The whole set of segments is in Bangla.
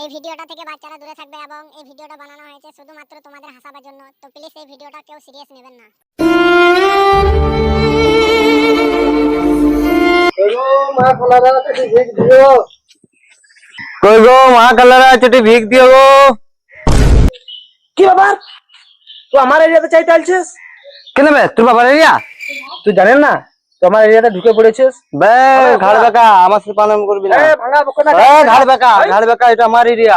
এই ভিডিওটা থেকে বাচ্চারা দূরে থাকবে এবং এই ভিডিওটা বানানো হয়েছে শুধুমাত্র তোমাদের হাসাবার জন্য। তো প্লিজ এই ভিডিওটা কেউ সিরিয়াস নেবেন না। কই গো মা কালারা চটি ভিক দিও। গো কি ব্যাপার? তুই আমার এরিয়াতে চাইতে আলছিস কেন বে? তোর বাবার এরিয়া তুই জানেন না? তুই আমার এরিয়াতে ঢুকে পড়েছিস? বে ঘাড় বেকা আমার সাথে পালন করবি না। এ, ভাঙা বকো না এ ঘাড় বেকা ঘাড় বেকা এটা আমার এরিয়া।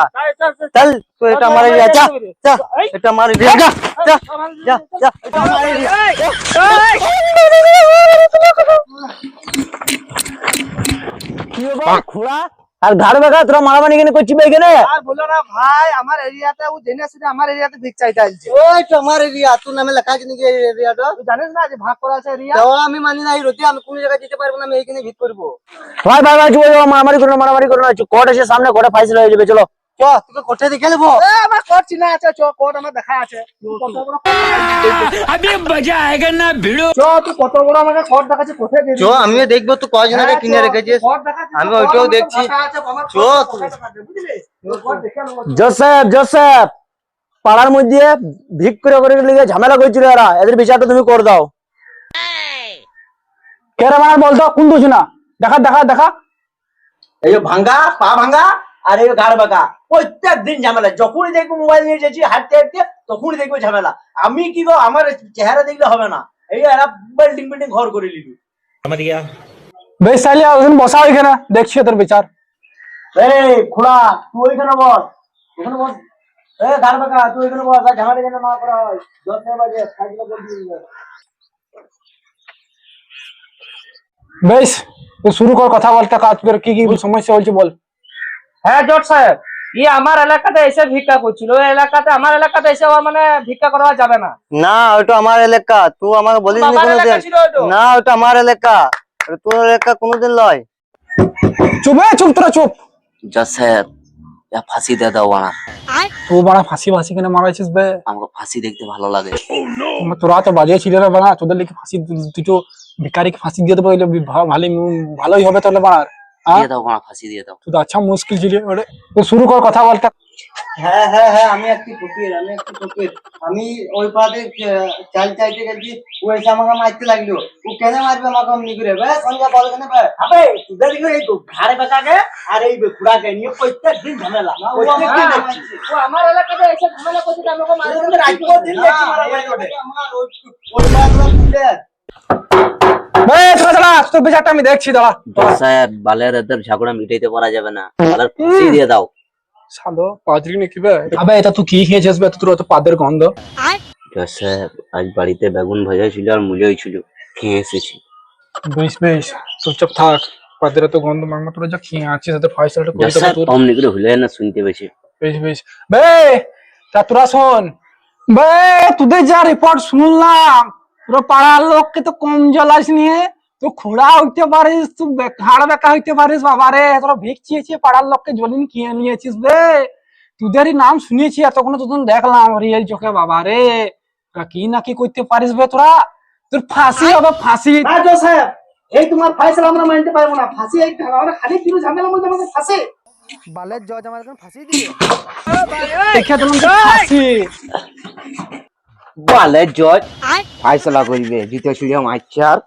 চল তো এটা আমার এরিয়া যা যা এটা আমার এরিয়া। যা যা যা যা এটা আমার এরিয়া কি বাবা খুড়া আর ঘাড় বেকা তোরা মারামারি কেন করছি ভাই কেন আর বলো না ভাই আমার এরিয়াতে ও জেনে শুনে আমার এরিয়াতে ভিক চাইতে আসছে। ওই তো আমার এরিয়া তোর নামে লেখা আছে নাকি এরিয়া এরিয়াটা? তুই জানিস না যে ভাগ করা আছে এরিয়া? তো আমি মানি না এই রতি আমি কোন জায়গায় যেতে পারব না আমি এইখানে ভিক করব। ভাই ভাই ভাই চলো চলো, মারামারি করো মারামারি করো না কোর্ট এসে সামনে কোর্টে ফাইসলা হয়ে যাবে চলো। পাড়ার মধ্যে ভিক করে করে লিগে ঝামেলা করেছিল এরা। এদের বিচারটা তুমি করে দাও। কেরা বলতো? কোন দোষ না। দেখা দেখা দেখা। এই ভাঙ্গা পা ভাঙ্গা। আর এই গাড় বাঁকা। প্রত্যেক দিন ঝামেলা। যখনই দেখব মোবাইল নিয়ে যাচ্ছি হাঁটতে হাঁটতে তখনই দেখব ঝামেলা। আমি কি গো আমার চেহারা দেখলে হবে না। এই এরা বিল্ডিং বিল্ডিং ঘর করে নিল বেশ চাইলে ওখানে বসা ওইখানে দেখছি তোর বিচার। এই খোড়া তুই ওইখানে বস। ওখানে বস। এ গাড় বাঁকা তুই ওইখানে বস। আর ঝামেলা যেন না করা হয়। দশ বাজে সাইকেল করে দিয়ে বেশ তুই শুরু কর কথা বলতে। কাজ করে কি কি সমস্যা হচ্ছে বল। হ্যাঁ জট সাহেব। ই আমার এলাকাতে এসে ভিক্ষা করছিল। ওই এলাকাতে আমার এলাকাতে এসে মানে ভিক্ষা করা যাবে না। না ওটা আমার এলাকা। তুই আমাকে বলিস নি ওটা আমার এলাকা। তোর এলাকা কোনোদিন লয়? চুপ চুপ তোরা চুপ। জজ সাহেব যা ফাঁসি দিয়ে দাও বাড়া। ফাঁসি ফাঁসি কিনে মারাইছিস বে? আমাকে ফাঁসি দেখতে ভালো লাগে। তোরা তো বাজিয়েছিল রে বাড়া। তোদের লিখে ফাঁসি দুটো ভিকারিকে ফাঁসি দিয়ে দেবো ভালোই ভালোই হবে তাহলে বাড়ার। হ্যাঁ দিয়ে দাও ফাঁসি দিয়ে দাও। তুই আচ্ছা মুশকিল ছিল। ওরে তুই শুরু কর কথা বলতে। হ্যাঁ হ্যাঁ হ্যাঁ আমি একটি ফকির আমি একটি ফকির। আমি ওই পাতে চাল চাইতে গেছি ও এসে আমাকে মারতে লাগল। ও কেন মারবে আমাকে অমনি করে? বে সন্ধ্যা বল কেন বে আবে তোদের দিকে এই ঘাড়ে বাঁকাকে আর এই খুড়াকে নিয়ে প্রত্যেক দিন ঝামেলা। ও আমার- দেখছি। ও আমার এলাকাতে এসে ঝামেলা করছে আমাকে মারবে আমাদের দিন দেখছি মারামারি আমার ওই- ওই পাতলা আমি দেখছি দাঁড়া। জজ সাহেব বালের এদের ঝগড়া মিটাইতে পারা যাবে না। বালের ফাঁসি দিয়ে দাও। শালো পাদরি নাকি আবে এটা তুই কি খেয়েছিস বে? তোর তো পাদের গন্ধ। জজ আজ বাড়িতে বেগুন ভাজা ছিল আর মুলোই ছিল। খেয়ে এসেছি। বেশ বেশ চুপচাপ থাক। পাদের তো গন্ধ মাংমা তোরা যা খেয়ে আছিস তাদের ফয়সালাটা করে দেবো তোর। অমনি করে হলে না শুনতে বেশি। বেশ বেশ। বে তা তোরা শোন। বে তোদের যা রিপোর্ট শুনলাম পুরো পাড়ার লোককে তো কম জ্বলাস নিয়ে তো খোড়া হইতে পারিস তুই ঘাড় বেকা হইতে পারিস বাবারে তোরা ভিক চেয়েছিস পাড়ার লোককে জলিন খেয়ে নিয়েছিস রে তোদেরই নাম শুনেছি এতক্ষণ তোদের দেখলাম রিয়েল চোখে বাবারে তোরা কি না কি করতে পারিস বে তোরা তোর ফাঁসি হবে ফাঁসি না সাহেব এই তোমার ফাইসলা আমরা মানতে পারব না ফাঁসি এই আমরা খালি কিলো ঝামেলা মধ্যে আমাদের ফাঁসি বালের জজ আমার ফাঁসি দিয়ে দেখে তোর ফাঁসি বালের জজ। ফাইসলা করিবে জিতে সুযোগ মাইচার